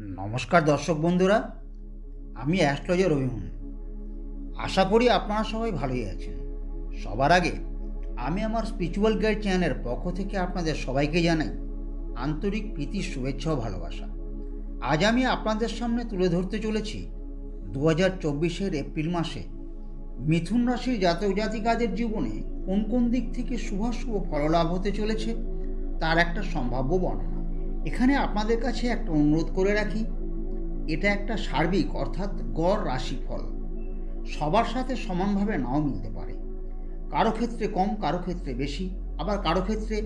নমস্কার দর্শক বন্ধুরা, আমি অ্যাস্ট্রোলজার অভিমন আশা করি আপনারা সবাই ভালোই আছেন। সবার আগে আমি আমার স্পিরিচুয়াল গাইড চ্যানেলের পক্ষ থেকে আপনাদের সবাইকে জানাই আন্তরিক প্রীতি, শুভেচ্ছা ও ভালোবাসা। আজ আমি আপনাদের সামনে তুলে ধরতে চলেছি দু হাজার চব্বিশের এপ্রিল মাসে মিথুন রাশির জাতক জাতিকাদের জীবনে কোন কোন দিক থেকে শুভাশুভ ফললাভ হতে চলেছে, তার একটা সম্ভাব্য বর্ণনা। এখানে আপনাদের কাছে একটা অনুরোধ করে রাখি, এটা একটা সার্বিক অর্থাৎ গড় রাশিফল। সবার সাথে সমানভাবে নাও মিলতে পারে। কারও ক্ষেত্রে কম, কারও ক্ষেত্রে বেশি, আবার কারও ক্ষেত্রে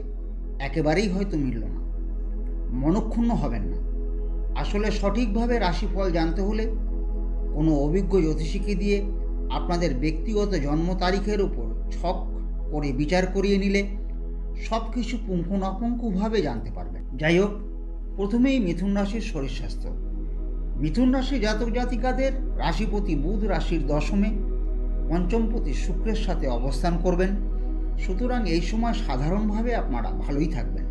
একেবারেই হয়তো মিলল না। মনক্ষুণ্ণ হবেন না। আসলে সঠিকভাবে রাশিফল জানতে হলে কোনো অভিজ্ঞ জ্যোতিষীকে দিয়ে আপনাদের ব্যক্তিগত জন্ম তারিখের উপর ছক করে বিচার করিয়ে নিলে সব কিছু পুঙ্খানুপুঙ্খভাবে জানতে পারবেন। যাই হোক প্রথমেই মিথুন রাশির শরীর স্বাস্থ্য। মিথুন রাশি জাতক জাতিকাদের রাশিপতি বুধ রাশির দশমে, পঞ্চমপতি শুক্রের সাথে অবস্থান করবেন। সুতরাং এই সময় সাধারণভাবে আপনারা ভালোই থাকবেন।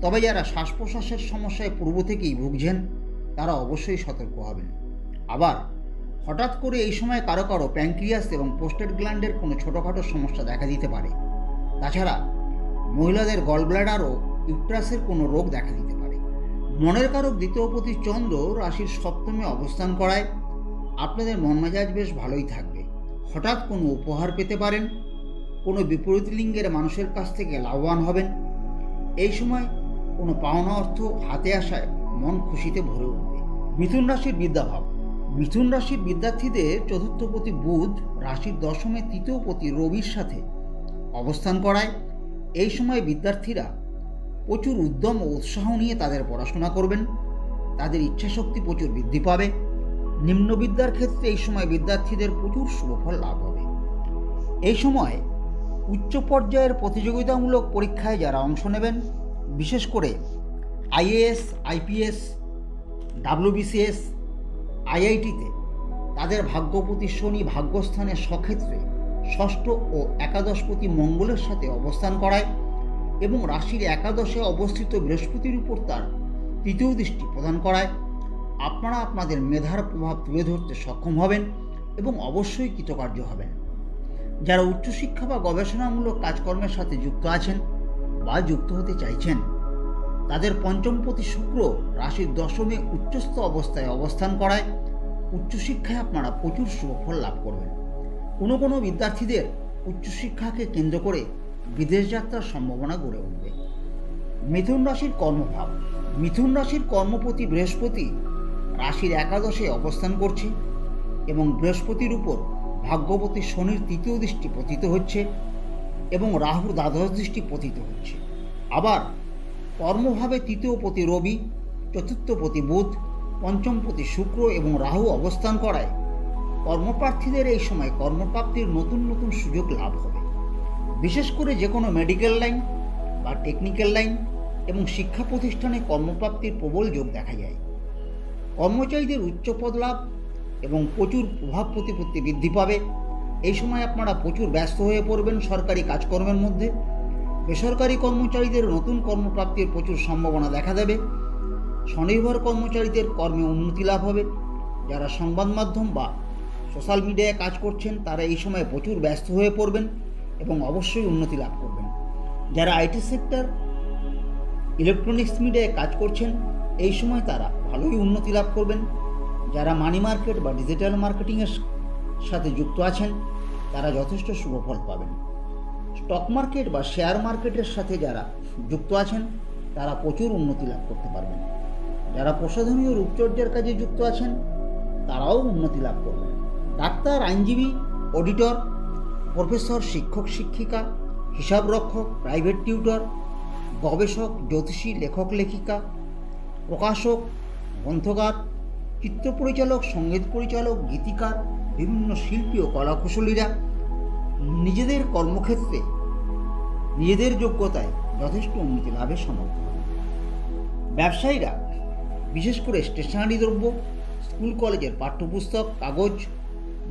তবে যারা শ্বাস প্রশ্বাসের সমস্যায় পূর্ব থেকেই ভুগছেন, তারা অবশ্যই সতর্ক হবেন। আবার, হঠাৎ করে এই সময় কারও কারও প্যাঙ্ক্রিয়াস এবং পোস্টেড গ্ল্যান্ডের কোনো ছোটোখাটো সমস্যা দেখা দিতে পারে। তাছাড়া মহিলাদের গলব্লাডার ও ইউট্রাসের কোনো রোগ দেখা দিতে পারে। মনের কারক দ্বিতীয়পতি চন্দ্র রাশির সপ্তমে অবস্থান করায়। আপনাদের মন মেজাজ বেশ ভালোই থাকবে। হঠাৎ কোনো উপহার পেতে পারেন। কোনো বিপরীত লিঙ্গের মানুষের কাছ থেকে লাভবান হবেন। এই সময় কোনো পাওনা অর্থ হাতে আসায় মন খুশিতে ভরে উঠবে। মিথুন রাশির বিদ্যাভাব। মিথুন রাশির বিদ্যার্থীদের চতুর্থপতি বুধ রাশির দশমে তৃতীয়পতি রবির সাথে অবস্থান করায়। এই সময় বিদ্যার্থীরা প্রচুর উদ্যম ও উৎসাহ নিয়ে তাদের পড়াশোনা করবেন। তাদের ইচ্ছাশক্তি প্রচুর বৃদ্ধি পাবে। নিম্ন বিদ্যার ক্ষেত্রে এই সময় বিদ্যার্থীদের প্রচুর শুভফল লাভ হবে। এই সময় উচ্চ পর্যায়ের প্রতিযোগিতামূলক পরীক্ষায় যারা অংশ নেবেন, বিশেষ করে আইএএস, আইপিএস, ডাব্লিউবিসিএস, আইআইটিতে তাদের ভাগ্যপতি শনি ভাগ্যস্থানে সক্ষেত্রে ষষ্ঠ ও একাদশপতি মঙ্গলের সাথে অবস্থান করায় এবং রাশির একাদশে অবস্থিত বৃহস্পতির উপর তার তৃতীয় দৃষ্টি প্রদান করায়। আপনারা আপনাদের মেধার প্রভাব তুলে ধরতে সক্ষম হবেন এবং অবশ্যই কৃতকার্য হবেন। যারা উচ্চশিক্ষা বা গবেষণামূলক কাজকর্মের সাথে যুক্ত আছেন বা যুক্ত হতে চাইছেন, তাদের পঞ্চমপতি শুক্র রাশির দশমে উচ্চস্থ অবস্থায় অবস্থান করায়। উচ্চশিক্ষায় আপনারা প্রচুর সুফল লাভ করবেন। কোনো কোনো বিদ্যার্থীদের উচ্চশিক্ষাকে কেন্দ্র করে বিদেশ যাত্রার সম্ভাবনা গড়ে উঠবে। মিথুন রাশির কর্মভাব। মিথুন রাশির কর্মপতি বৃহস্পতি রাশির একাদশে অবস্থান করছে এবং বৃহস্পতির উপর ভাগ্যবতী শনির তৃতীয় দৃষ্টি পতিত হচ্ছে এবং রাহুর দ্বাদশ দৃষ্টি পতিত হচ্ছে। আবার কর্মভাবে তৃতীয় পতি রবি, চতুর্থ পতি বুধ, পঞ্চম পতি শুক্র এবং রাহু অবস্থান করায় কর্মপ্রার্থীদের এই সময় কর্মপ্রাপ্তির নতুন নতুন সুযোগ লাভ হবে। বিশেষ করে যে কোনো মেডিকেল লাইন বা টেকনিক্যাল লাইন এবং শিক্ষা প্রতিষ্ঠানে কর্মপ্রাপ্তির প্রবল যোগ দেখা যায়। কর্মচারীদের উচ্চ পদ লাভ এবং প্রচুর প্রভাব প্রতিপত্তি বৃদ্ধি পাবে। এই সময় আপনারা প্রচুর ব্যস্ত হয়ে পড়বেন সরকারি কাজকর্মের মধ্যে। বেসরকারি কর্মচারীদের নতুন কর্মপ্রাপ্তির প্রচুর সম্ভাবনা দেখা দেবে। স্বনির্ভর কর্মচারীদের কর্মে উন্নতি লাভ হবে। যারা সংবাদ মাধ্যম বা সোশ্যাল মিডিয়ায় কাজ করছেন, তারা এই সময় প্রচুর ব্যস্ত হয়ে পড়বেন এবং অবশ্যই উন্নতি লাভ করবেন। যারা আইটি সেক্টর, ইলেকট্রনিক্স মিডিয়ায় কাজ করছেন, এই সময় তারা ভালোই উন্নতি লাভ করবেন। যারা মানি মার্কেট বা ডিজিটাল মার্কেটিংয়ের সাথে যুক্ত আছেন, তারা যথেষ্ট শুভফল পাবেন। স্টক মার্কেট বা শেয়ার মার্কেটের সাথে যারা যুক্ত আছেন, তারা প্রচুর উন্নতি লাভ করতে পারবেন। যারা প্রসাধনীয় রূপচর্যার কাজে যুক্ত আছেন, তারাও উন্নতি লাভ করবেন। ডাক্তার, আইনজীবী অডিটর প্রফেসর শিক্ষক, শিক্ষিকা, হিসাবরক্ষক প্রাইভেট টিউটর গবেষক, জ্যোতিষী, লেখক, লেখিকা, প্রকাশক, গ্রন্থকার, চিত্র পরিচালক, সংগীত পরিচালক, গীতিকার, বিভিন্ন শিল্পী ও কলাকুশলীরা নিজেদের কর্মক্ষেত্রে নিজেদের যোগ্যতায় যথেষ্ট উন্নতি লাভে সমর্থ ব্যবসায়ীরা বিশেষ করে স্টেশনারি দ্রব্য, স্কুল, কলেজের পাঠ্যপুস্তক, কাগজ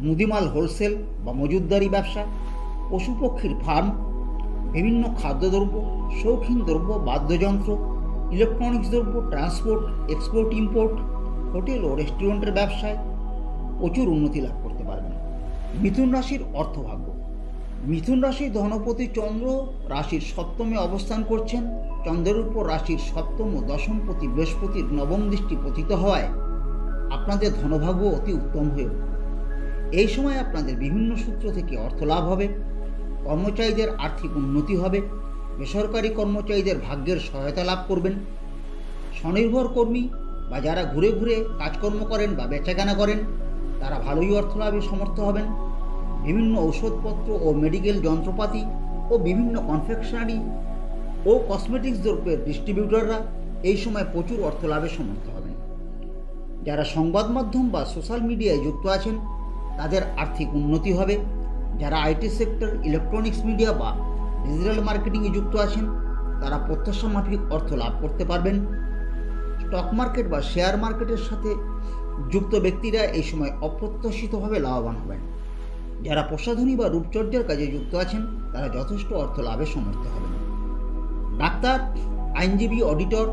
মুদিমাল হোলসেল বা মজুদদারি ব্যবসা, পশুপক্ষীর ফার্ম, বিভিন্ন খাদ্যদ্রব্য, শৌখিন দ্রব্য, বাদ্যযন্ত্র ইলেকট্রনিক্স দ্রব্য ট্রান্সপোর্ট এক্সপোর্ট ইম্পোর্ট হোটেল ও রেস্টুরেন্টের ব্যবসায় প্রচুর উন্নতি লাভ করতে পারবেন। মিথুন রাশির অর্থভাগ্য। মিথুন রাশির ধনপতি চন্দ্র রাশির সপ্তমে অবস্থান করছেন। চন্দ্রের উপর রাশির সপ্তম ও দশমপতি বৃহস্পতির নবম দৃষ্টি পতিত হওয়ায় আপনাদের ধনভাগ্য অতি উত্তম হয়ে উঠবে। এই সময় আপনাদের বিভিন্ন সূত্র থেকে অর্থ লাভ হবে, কর্মচারীদের আর্থিক উন্নতি হবে, বেসরকারি কর্মচারীদের ভাগ্যের সহায়তা লাভ করবেন। স্বনির্ভর কর্মী বা যারা ঘুরে ঘুরে কাজকর্ম করেন বা বেচাকেনা করেন, তারা ভালোই অর্থ লাভে সমর্থ হবেন। বিভিন্ন ঔষধপত্র ও মেডিকেল যন্ত্রপাতি ও বিভিন্ন কনফেকশনারি ও কসমেটিক্স দ্রব্যের ডিস্ট্রিবিউটররা এই সময় প্রচুর অর্থ লাভে সমর্থ হবেন। যারা সংবাদ মাধ্যম বা সোশ্যাল মিডিয়ায় যুক্ত আছেন তাদের আর্থিক উন্নতি হবে। যারা আইটি সেক্টর ইলেকট্রনিক্স মিডিয়া বা ডিজিটাল মার্কেটিংয়ে যুক্ত আছেন, তারা প্রত্যাশা মাফিক অর্থ লাভ করতে পারবেন। স্টক মার্কেট বা শেয়ার মার্কেটের সাথে যুক্ত ব্যক্তিরা এই সময় অপ্রত্যাশিতভাবে লাভবান হবেন। যারা প্রসাধনী বা রূপচর্যার কাজে যুক্ত আছেন, তারা যথেষ্ট অর্থ লাভে সমর্থ হবেন। ডাক্তার, আইনজীবী অডিটর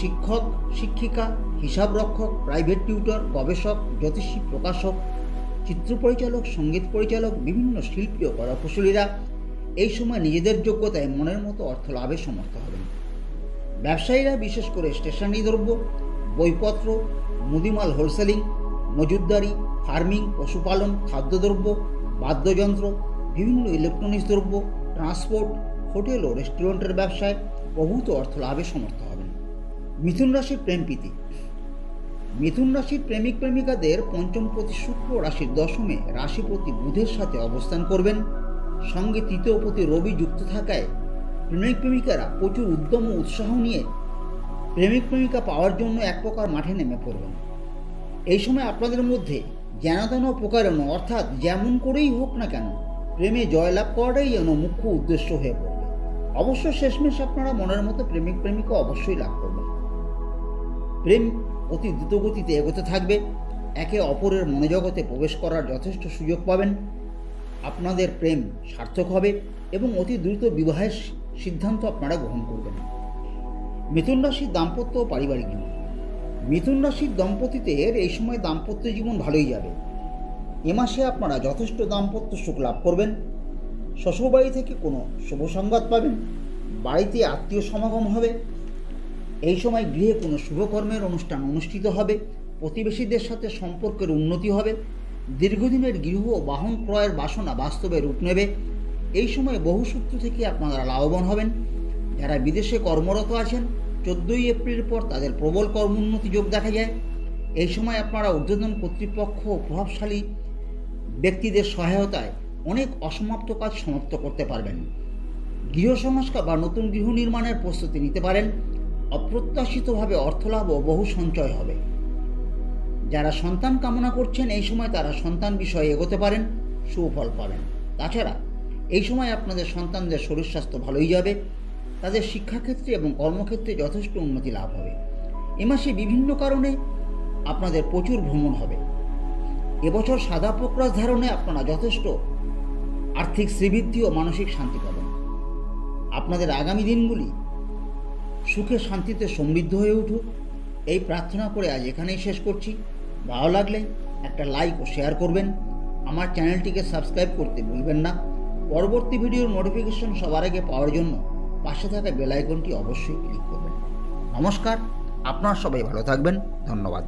শিক্ষক, শিক্ষিকা, হিসাবরক্ষক প্রাইভেট টিউটর গবেষক, জ্যোতিষী, প্রকাশক চিত্র পরিচালক, সংগীত পরিচালক, বিভিন্ন শিল্পী ও কলাকুশলীরা এই সময় নিজেদের যোগ্যতায় মনের মতো অর্থ লাভে সমর্থ হবেন। ব্যবসায়ীরা বিশেষ করে স্টেশনারি দ্রব্য, বইপত্র, মুদিমাল হোলসেলিং মজুদদারি ফার্মিং, পশুপালন, খাদ্যদ্রব্য, বাদ্যযন্ত্র, বিভিন্ন ইলেকট্রনিক্স দ্রব্য, ট্রান্সপোর্ট, হোটেল ও রেস্টুরেন্টের ব্যবসায় প্রভূত অর্থ লাভে সমর্থ হবেন। মিথুন রাশির প্রেমপ্রীতি মিথুন রাশির প্রেমিক প্রেমিকাদের পঞ্চম প্রতি শুক্র রাশির দশমে রাশিপতি বুধের সাথে অবস্থান করবেন। সঙ্গে তৃতীয় প্রতি রবি যুক্ত থাকায় প্রেমিক প্রেমিকারা প্রচুর উদ্যম ও উৎসাহ নিয়ে প্রেমিক প্রেমিকা পাওয়ার জন্য এক প্রকার মাঠে নেমে পড়বেন। এই সময় আপনাদের মধ্যে জ্ঞানদান ও প্রকারণ অর্থাৎ যেমন করেই হোক না কেন, প্রেমে জয়লাভ করাটাই যেন মুখ্য উদ্দেশ্য হয়ে পড়বে। অবশ্য শেষমেশ আপনারা মনের মতো প্রেমিক প্রেমিকা অবশ্যই লাভ করবেন। প্রেম অতি দ্রুতগতিতে এগোতে থাকবে। একে অপরের মনোজগতে প্রবেশ করার যথেষ্ট সুযোগ পাবেন। আপনাদের প্রেম সার্থক হবে এবং অতি দ্রুত বিবাহের সিদ্ধান্ত আপনারা গ্রহণ করবেন। মিথুন রাশির দাম্পত্য ও পারিবারিক জীবন। মিথুন রাশির দম্পতিদের এই সময় দাম্পত্য জীবন ভালোই যাবে। এ মাসে আপনারা যথেষ্ট দাম্পত্য সুখ লাভ করবেন। শ্বশুরবাড়ি থেকে কোনো শুভ সংবাদ পাবেন। বাড়িতে আত্মীয় সমাগম হবে। এই সময় গৃহে কোনো শুভকর্মের অনুষ্ঠান অনুষ্ঠিত হবে, প্রতিবেশীদের সাথে সম্পর্কের উন্নতি হবে, দীর্ঘদিনের গৃহ ও বাহন ক্রয়ের বাসনা বাস্তবে রূপ নেবে, এই সময় বহু সূত্র থেকে আপনারা লাভবান হবেন। যারা বিদেশে কর্মরত আছেন, চোদ্দোই এপ্রিল পর তাদের প্রবল কর্মোন্নতি যোগ দেখা যায়। এই সময় আপনারা ঊর্ধ্বতন কর্তৃপক্ষ ও প্রভাবশালী ব্যক্তিদের সহায়তায় অনেক অসমাপ্ত কাজ সমাপ্ত করতে পারবেন। গৃহ সংস্কার বা নতুন গৃহ নির্মাণের প্রস্তুতি নিতে পারেন। অপ্রত্যাশিতভাবে অর্থলাভ ও বহু সঞ্চয় হবে। যারা সন্তান কামনা করছেন, এই সময় তারা সন্তান বিষয়ে এগোতে পারেন, সুফল পাবেন। তাছাড়া, এই সময় আপনাদের সন্তানদের শরীর স্বাস্থ্য ভালোই যাবে, তাদের শিক্ষাক্ষেত্রে এবং কর্মক্ষেত্রে যথেষ্ট উন্নতি লাভ হবে। এ মাসে বিভিন্ন কারণে আপনাদের প্রচুর ভ্রমণ হবে। এবছর সাদা পোকরাস ধারণে আপনারা যথেষ্ট আর্থিক শ্রীবৃদ্ধি ও মানসিক শান্তি পাবেন। আপনাদের আগামী দিনগুলি সুখে শান্তিতে সমৃদ্ধ হয়ে উঠুক। এই প্রার্থনা করে আজ এখানেই শেষ করছি। ভালো লাগলে একটা লাইক ও শেয়ার করবেন। আমার চ্যানেলটিকে সাবস্ক্রাইব করতে ভুলবেন না। পরবর্তী ভিডিওর নোটিফিকেশন সবার আগে পাওয়ার জন্য পাশে থাকা বেলাইকনটি অবশ্যই ক্লিক করবেন। নমস্কার, আপনারা সবাই ভালো থাকবেন। ধন্যবাদ।